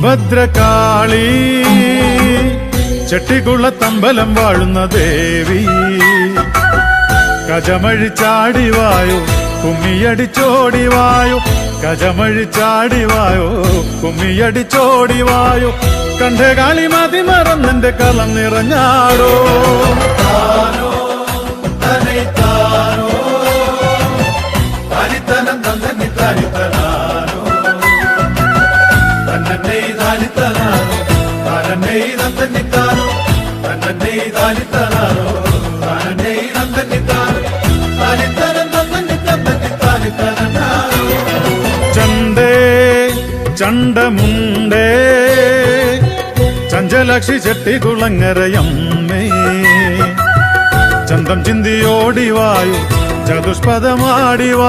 ഭദ്രകാളി. ചെട്ടിക്കുളത്തമ്പലം വാഴുന്ന ദേവി. കജമഴിച്ചാടിവായോ കുമ്മിയടിച്ചോടിവായോ കജമഴിച്ചാടിവായോ കുമ്മിയടിച്ചോടിവായോ കണ്ടകാളി മതി മറന്നെന്റെ കളം നിറഞ്ഞാടോ തനിത്തനം തന്നെ തനിത്തനാനോ തന്നെ തന്നിത്താനോ തന്നെ താനിത്തനാനോ തന്നെ തന്നിത്താനോ താനിത്തനം തന്നെ തന്നെ താനിത്തനാനോ ചണ്ടേ ചണ്ടമുണ്ടേ ചഞ്ചലക്ഷി ചെട്ടികുളങ്ങരയമ്മേ ചന്തം ചിന്തിയോടിവായു ചതുഷ്പദമാടിവാ